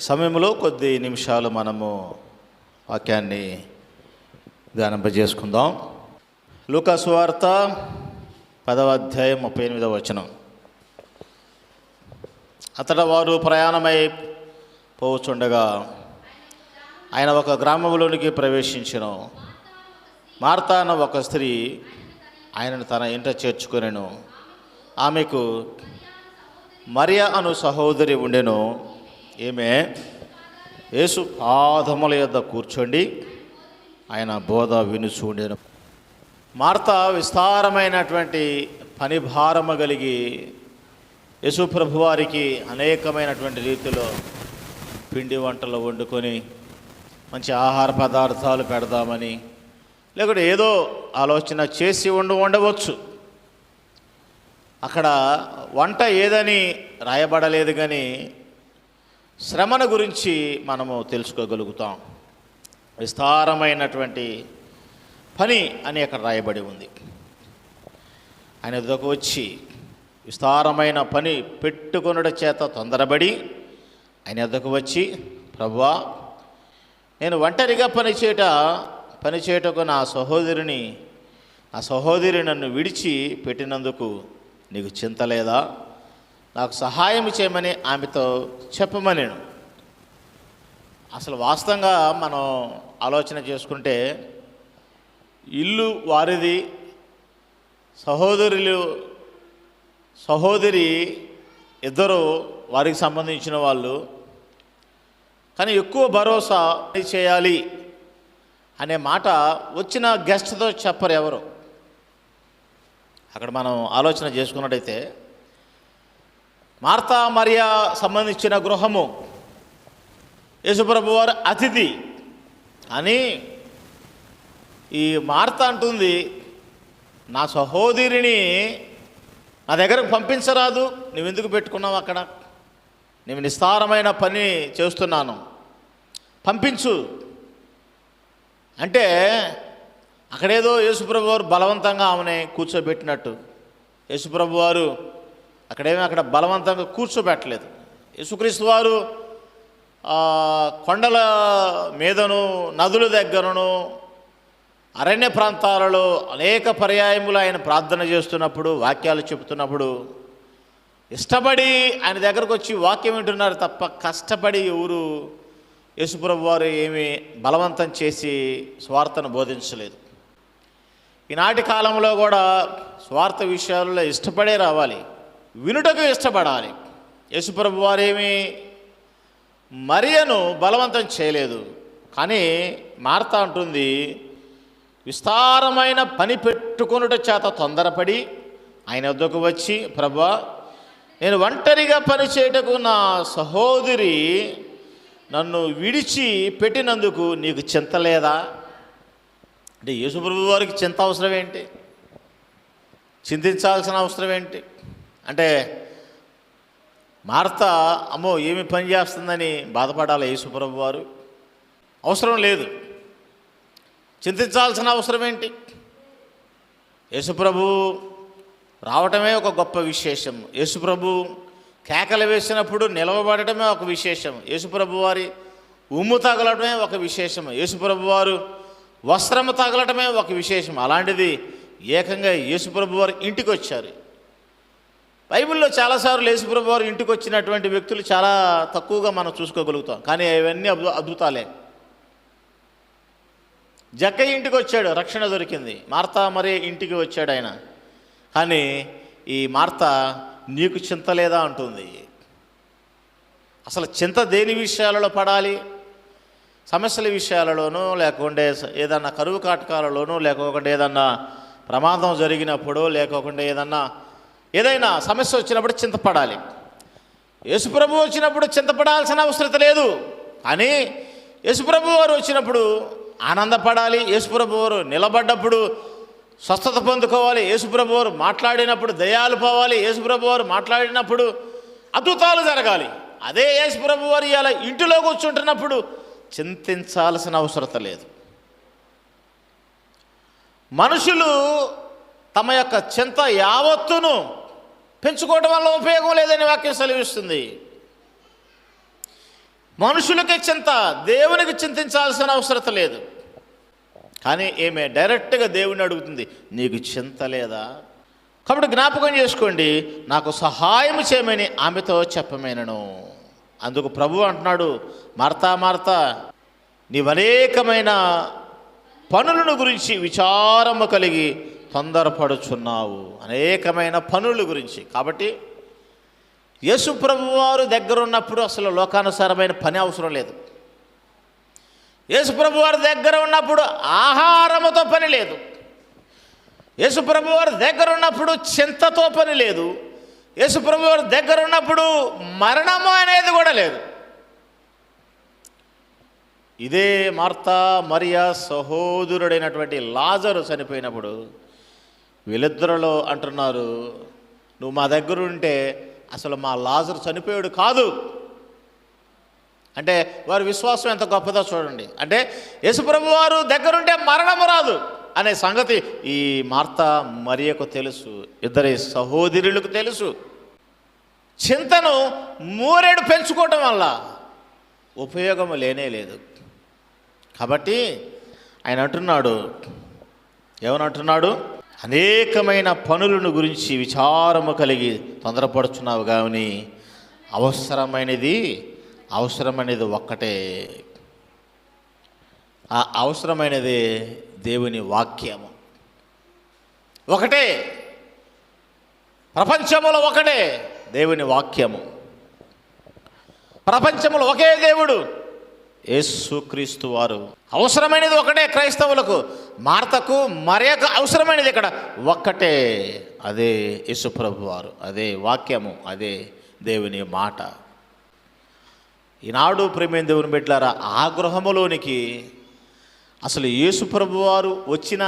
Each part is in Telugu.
సమయంలో కొద్ది నిమిషాలు మనము వాక్యాన్ని ధ్యానింపజేసుకుందాం. లూకాసువార్త పదవ అధ్యాయం ముప్పై ఎనిమిదవ వచనం. అతడ వారు ప్రయాణమై పోవచ్చుండగా ఆయన ఒక గ్రామంలోనికి ప్రవేశించను. మార్తా అన్న ఒక స్త్రీ ఆయనను తన ఇంట చేర్చుకొనెను. ఆమెకు మరియా అను సహోదరి ఉండెను. ఈమె యేసు పాదముల యొద్ద కూర్చోండి. ఆయన బోధ వినుచు ఉండెను. మార్త విస్తారమైనటువంటి పని భారము కలిగి యశు ప్రభువారికి అనేకమైనటువంటి రీతిలో పిండి వంటలు వండుకొని మంచి ఆహార పదార్థాలు పెడదామని లేకుంటే ఏదో ఆలోచన చేసి ఉండి ఉండవచ్చు అక్కడ వంట ఏదని రాయబడలేదు కానీ శ్రమను గురించి మనము తెలుసుకోగలుగుతాం. విస్తారమైనటువంటి పని అని అక్కడ రాయబడి ఉంది. ఆయన ఎదుకు వచ్చి విస్తారమైన పని పెట్టుకొనుట చేత తొందరబడి ఆయన ఎద్దకు వచ్చి ప్రభువా నేను ఒంటరిగా పనిచేయట పనిచేయటకు పని నా సహోదరిని నా సహోదరి నన్ను విడిచి పెట్టినందుకు నీకు చింత లేదా? నాకు సహాయం చేయమని ఆమెతో చెప్పమనేను. అసలు వాస్తవంగా మనం ఆలోచన చేసుకుంటే ఇల్లు వారిది సహోదరులు సహోదరి ఇద్దరు వారికి సంబంధించిన వాళ్ళు. కానీ ఎక్కువ భరోసా చేయాలి అనే మాట వచ్చిన గెస్ట్తో చెప్పరు ఎవరు. అక్కడ మనం ఆలోచన చేసుకున్నట్టయితే మార్తా మరియా సంబంధించిన గృహము. యేసుప్రభు వారు అతిథి. అని ఈ మార్త అంటుంది నా సహోదరిని నా దగ్గరకు పంపించరాదు నువ్వు ఎందుకు పెట్టుకున్నావు అక్కడ? నేను నిస్తారమైన పని చేస్తున్నాను. పంపించు. అంటే అక్కడేదో యేసుప్రభు వారు బలవంతంగా ఆమెని కూర్చోబెట్టినట్టు. యేసుప్రభు వారు అక్కడేమీ అక్కడ బలవంతంగా కూర్చోబెట్టలేదు. యేసుక్రీస్తు వారు కొండల మీదను నదుల దగ్గరను అరణ్య ప్రాంతాలలో అనేక పర్యాయములు ఆయన ప్రార్థన చేస్తున్నప్పుడు వాక్యాలు చెబుతున్నప్పుడు ఇష్టపడి ఆయన దగ్గరకు వచ్చి వాక్యం వింటున్నారు తప్ప కష్టపడి ఎవరు యేసుప్రభు వారు ఏమి బలవంతం చేసి స్వార్థను బోధించలేదు. ఈనాటి కాలంలో కూడా స్వార్థ విషయాల్లో ఇష్టపడే రావాలి. వినుటకు ఇష్టపడాలి. యేసుప్రభు వారేమి మరియను బలవంతం చేయలేదు. కానీ మార్త అంటుంది విస్తారమైన పని పెట్టుకొనుట చేత తొందరపడి ఆయన వద్దకు వచ్చి ప్రభా నేను ఒంటరిగా పనిచేయటకు నా సహోదరి నన్ను విడిచి పెట్టినందుకు నీకు చింత లేదా? అంటే యేసుప్రభు వారికి చింత అవసరం ఏంటి చింతించాల్సిన అవసరం ఏంటి అంటే మార్త అమ్మో ఏమి పని చేస్తుందని బాధపడాలి యేసుప్రభు వారు? అవసరం లేదు. చింతించాల్సిన అవసరం ఏంటి? యేసుప్రభు రావటమే ఒక గొప్ప విశేషం. యేసుప్రభు కేకలు వేసినప్పుడు నిలవబడటమే ఒక విశేషం. యేసుప్రభు వారి ఉమ్ము తగలటమే ఒక విశేషం. యేసుప్రభు వారు వస్త్రము తగలటమే ఒక విశేషం. అలాంటిది ఏకంగా యేసుప్రభు వారు ఇంటికి వచ్చారు బైబిల్లో చాలాసార్లు యేసుప్రభు వారు ఇంటికి వచ్చినటువంటి వ్యక్తులు చాలా తక్కువగా మనం చూసుకోగలుగుతాం. కానీ అవన్నీ అద్భు అద్భుతాలే. జక్క ఇంటికి వచ్చాడు రక్షణ దొరికింది. మార్త మరే ఇంటికి వచ్చాడు ఆయన. కానీ ఈ మార్త నీకు చింత లేదా అంటుంది. అసలు చింత దేని విషయాలలో పడాలి? సమస్యల విషయాలలోనూ లేకుంటే ఏదన్నా కరువు కాటకాలలోనూ లేకోకుండా ఏదన్నా ప్రమాదం జరిగినప్పుడు లేకోకుండా ఏదన్నా ఏదైనా సమస్య వచ్చినప్పుడు చింతపడాలి. యేసుప్రభు వచ్చినప్పుడు చింతపడాల్సిన అవసరం లేదు. కానీ యేసుప్రభు వారు వచ్చినప్పుడు ఆనందపడాలి. యేసుప్రభు వారు నిలబడ్డప్పుడు స్వస్థత పొందుకోవాలి. యేసుప్రభు వారు మాట్లాడినప్పుడు దయాలు పోవాలి. యేసుప్రభు వారు మాట్లాడినప్పుడు అద్భుతాలు జరగాలి. అదే యేసుప్రభు వారు ఇలా ఇంటిలో కూర్చుంటున్నప్పుడు చింతించాల్సిన అవసరం లేదు. మనుషులు తమ యొక్క చింత యావత్తును పెంచుకోవడం వల్ల ఉపయోగం లేదని వాక్యం సెలవిస్తుంది. మనుషులకే చింత దేవునికి చింతించాల్సిన అవసరత లేదు. కానీ ఏమే? డైరెక్ట్గా దేవుని అడుగుతుంది నీకు చింత లేదా? కాబట్టి జ్ఞాపకం చేసుకోండి నాకు సహాయం చేయమని ఆమెతో చెప్పమేనను. అందుకు ప్రభు అంటున్నాడు మార్తా మార్తా నీవనేకమైన పనులను గురించి విచారము కలిగి తొందరపడుచున్నావు అనేకమైన పనుల గురించి. కాబట్టి యేసు ప్రభువారు దగ్గర ఉన్నప్పుడు అసలు లోకానుసారమైన పని అవసరం లేదు. యేసుప్రభువారి దగ్గర ఉన్నప్పుడు ఆహారముతో పని లేదు. యేసుప్రభువారి దగ్గర ఉన్నప్పుడు చింతతో పని లేదు. యేసుప్రభువారి దగ్గర ఉన్నప్పుడు మరణము అనేది కూడా లేదు. ఇదే మార్తా మరియా సహోదరుడైనటువంటి లాజరు చనిపోయినప్పుడు వీళ్ళిద్దరిలో అంటున్నారు నువ్వు మా దగ్గర ఉంటే అసలు మా లాజరు చనిపోయాడు కాదు. అంటే వారి విశ్వాసం ఎంత గొప్పదో చూడండి. అంటే యశుప్రభు వారు దగ్గరుంటే మరణము రాదు అనే సంగతి ఈ మార్త మరియకు తెలుసు ఇద్దరి సహోదరులకు తెలుసు. చింతను మూరేడు పెంచుకోవటం వల్ల ఉపయోగం లేనే లేదు. కాబట్టి ఆయన అంటున్నాడు ఏమనంటున్నాడు అనేకమైన పనులను గురించి విచారము కలిగి తొందరపడుచున్నావు కానీ అవసరమైనది అవసరమైనది ఒక్కటే. ఆ అవసరమైనది దేవుని వాక్యము. ఒకటే. ప్రపంచములో ఒకటే దేవుని వాక్యము. ప్రపంచములో ఒకే దేవుడు. యేసుక్రీస్తు వారు. అవసరమైనది ఒకటే క్రైస్తవులకు. మార్తకు మరొక అవసరమైనది ఇక్కడ ఒక్కటే. అదే యేసుప్రభు వారు. అదే వాక్యము. అదే దేవుని మాట. ఈనాడు ప్రేమేం దేవుని బిడ్డలారా ఆ గృహములోనికి అసలు యేసుప్రభు వారు వచ్చిన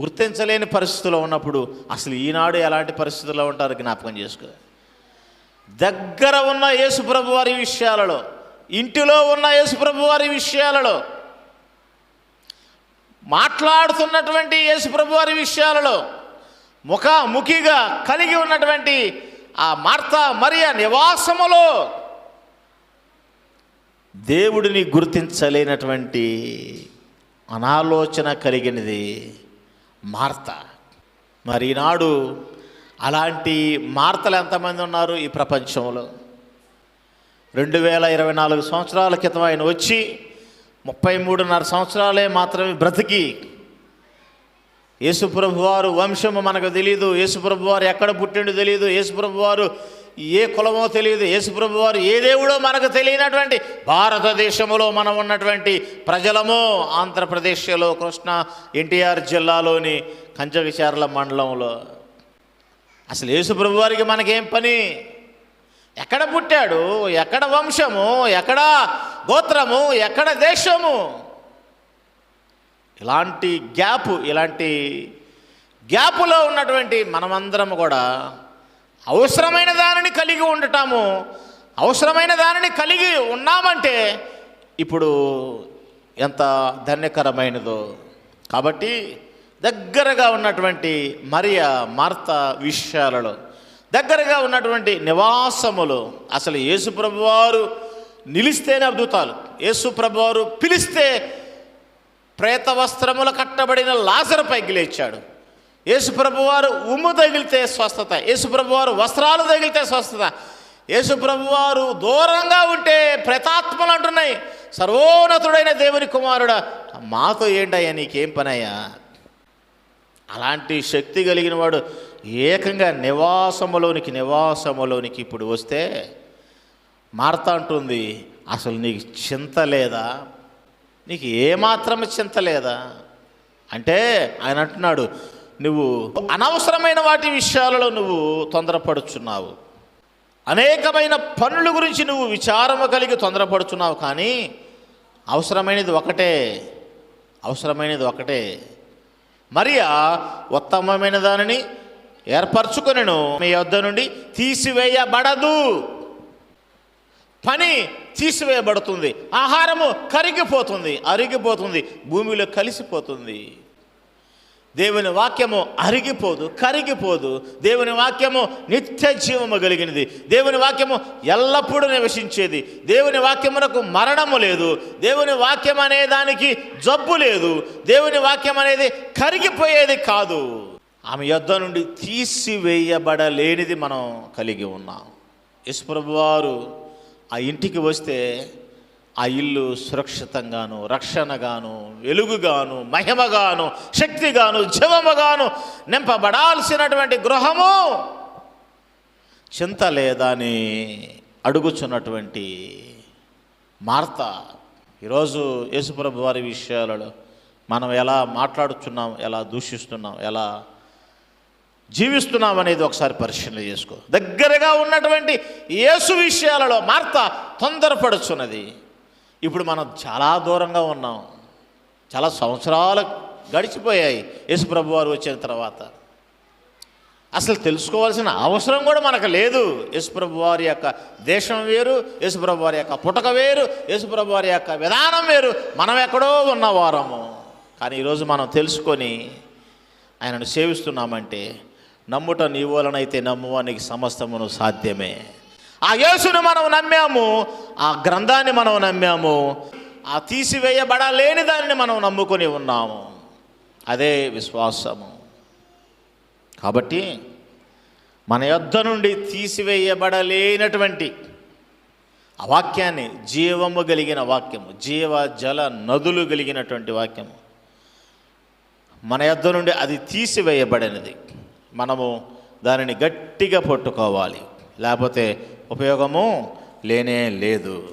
గుర్తించలేని పరిస్థితిలో ఉన్నప్పుడు అసలు ఈనాడు ఎలాంటి పరిస్థితుల్లో ఉంటారో జ్ఞాపకం చేసుకో. దగ్గర ఉన్న యేసుప్రభు వారి విషయాలలో ఇంటిలో ఉన్న యేసుప్రభు వారి విషయాలలో మాట్లాడుతున్నటువంటి యేసుప్రభు వారి విషయాలలో ముఖాముఖిగా కలిగి ఉన్నటువంటి ఆ మార్త మరియ నివాసములో దేవుడిని గుర్తించలేనటువంటి అనాలోచన కలిగినది మార్త. మరి నాడు అలాంటి మార్తలు ఎంతమంది ఉన్నారు ఈ ప్రపంచంలో? రెండు వేల ఇరవై నాలుగు సంవత్సరాల క్రితం ఆయన వచ్చి ముప్పై మూడున్నర సంవత్సరాలే మాత్రమే బ్రతికి. యేసుప్రభు వారు వంశము మనకు తెలియదు యేసుప్రభు వారు ఎక్కడ పుట్టిండో తెలియదు యేసుప్రభు వారు ఏ కులమో తెలియదు యేసుప్రభు వారు ఏ దేవుడో మనకు తెలియనటువంటి భారతదేశంలో మనం ఉన్నటువంటి ప్రజలము. ఆంధ్రప్రదేశ్లో కృష్ణ ఎన్టీఆర్ జిల్లాలోని కంచవిచారల మండలంలో. అసలు యేసుప్రభు వారికి మనకేం పని? ఎక్కడ పుట్టాడు? ఎక్కడ వంశము? ఎక్కడ గోత్రము? ఎక్కడ దేశము? ఇలాంటి గ్యాప్ ఇలాంటి గ్యాపులో ఉన్నటువంటి మనమందరం కూడా అవసరమైన దానిని కలిగి ఉండటము అవసరమైన దానిని కలిగి ఉన్నామంటే ఇప్పుడు ఎంత ధన్యకరమైనదో. కాబట్టి దగ్గరగా ఉన్నటువంటి మరియ మార్త విషయాలలో దగ్గరగా ఉన్నటువంటి నివాసములు. అసలు యేసుప్రభు వారు నిలిస్తేనే అద్భుతాలు. యేసుప్రభు వారు పిలిస్తే ప్రేత వస్త్రములు కట్టబడిన లాజర్ పైకి లేచాడు. యేసుప్రభు వారు ఉమ్ము తగిలితే స్వస్థత యేసుప్రభు వారు వస్త్రాలు తగిలితే స్వస్థత యేసుప్రభు వారు దూరంగా ఉంటే ప్రేతాత్మలు అంటున్నాయి. సర్వోన్నతుడైన దేవుని కుమారుడా మాతో ఏంటయ్యా నీకేం పనయ్యా? అలాంటి శక్తి కలిగిన వాడు ఏకంగా నివాసములోనికి నివాసములోనికి ఇప్పుడు వస్తే మార్త అంటుంది అసలు నీకు చింత లేదా? నీకు ఏమాత్రం చింత లేదా? అంటే ఆయన అంటున్నాడు నువ్వు అనవసరమైన వాటి విషయాలలో నువ్వు తొందరపడుచున్నావు. అనేకమైన పనుల గురించి నువ్వు విచారము కలిగి తొందరపడుచున్నావు కానీ అవసరమైనది ఒకటే అవసరమైనది ఒకటే. మరియా ఉత్తమమైన దానిని ఏర్పరచుకొనెను. మీ యొద్ద నుండి తీసివేయబడదు. పని తీసివేయబడుతుంది. ఆహారము కరిగిపోతుంది అరిగిపోతుంది భూమిలో కలిసిపోతుంది. దేవుని వాక్యము అరిగిపోదు కరిగిపోదు. దేవుని వాక్యము నిత్య జీవము కలిగినది. దేవుని వాక్యము ఎల్లప్పుడూ నివసించేది. దేవుని వాక్యమునకు మరణము లేదు. దేవుని వాక్యం అనే దానికి జబ్బు లేదు. దేవుని వాక్యం అనేది కరిగిపోయేది కాదు. ఆమె యొద్ధ నుండి తీసివేయబడలేనిది మనం కలిగి ఉన్నాం. యశ్వరభు వారు ఆ ఇంటికి వస్తే ఆ ఇల్లు సురక్షితంగాను రక్షణగాను వెలుగుగాను మహిమగాను శక్తిగాను జీవముగాను నింపబడాల్సినటువంటి గృహము. చింత లేదా అని అడుగుచున్నటువంటి మార్త ఈరోజు యేసుప్రభు వారి విషయాలలో మనం ఎలా మాట్లాడుతున్నాం ఎలా దూషిస్తున్నాం ఎలా జీవిస్తున్నాం అనేది ఒకసారి పరిశీలన చేసుకో. దగ్గరగా ఉన్నటువంటి యేసు విషయాలలో మార్త తొందరపడుచున్నది. ఇప్పుడు మనం చాలా దూరంగా ఉన్నాం. చాలా సంవత్సరాలు గడిచిపోయాయి యేసు ప్రభు వారు వచ్చిన తర్వాత. అసలు తెలుసుకోవాల్సిన అవసరం కూడా మనకు లేదు. యేసుప్రభు వారి యొక్క దేశం వేరు యేసుప్రభు వారి యొక్క పుటక వేరు యేసుప్రభు వారి యొక్క విధానం వేరు. మనం ఎక్కడో ఉన్నవారము కానీ ఈరోజు మనం తెలుసుకొని ఆయనను సేవిస్తున్నామంటే నమ్ముట నీ వలనైతే నమ్మువానికి సమస్తమును సాధ్యమే. ఆ యేసును మనం నమ్మాము ఆ గ్రంథాన్ని మనం నమ్మాము ఆ తీసివేయబడలేని దానిని మనం నమ్ముకొని ఉన్నాము. అదే విశ్వాసము. కాబట్టి మన యొద్ద నుండి తీసివేయబడలేనటువంటి ఆ వాక్యాన్ని జీవము కలిగిన వాక్యము జీవ జల నదులు కలిగినటువంటి వాక్యము మన యొద్ద నుండి అది తీసివేయబడినది. మనము దానిని గట్టిగా పట్టుకోవాలి. లేకపోతే ఉపయోగము లేనే లేదు.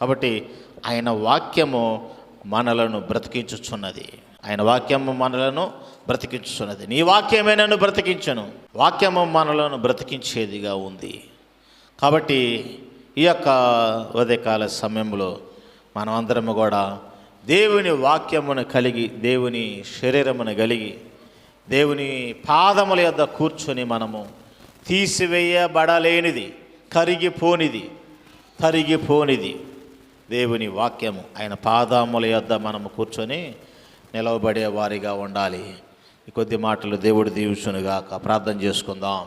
కాబట్టి ఆయన వాక్యము మనలను బ్రతికించుచున్నది. ఆయన వాక్యము మనలను బ్రతికించుచున్నది. నీ వాక్యమే నన్ను బ్రతికించను. వాక్యము మనలను బ్రతికించేదిగా ఉంది. కాబట్టి ఈ యొక్క ఉదయకాల సమయంలో మనమందరము కూడా దేవుని వాక్యమును కలిగి దేవుని శరీరమును కలిగి దేవుని పాదముల యొద్ద కూర్చొని మనము తీసివేయబడలేనిది కరిగిపోనిది తరిగిపోనిది. దేవుని వాక్యము ఆయన పాదముల యొద్ద మనము కూర్చొని నిలవబడే వారిగా ఉండాలి. ఈ కొద్ది మాటలు దేవుడు దీవుచునుగాక. ప్రార్థన చేసుకుందాం.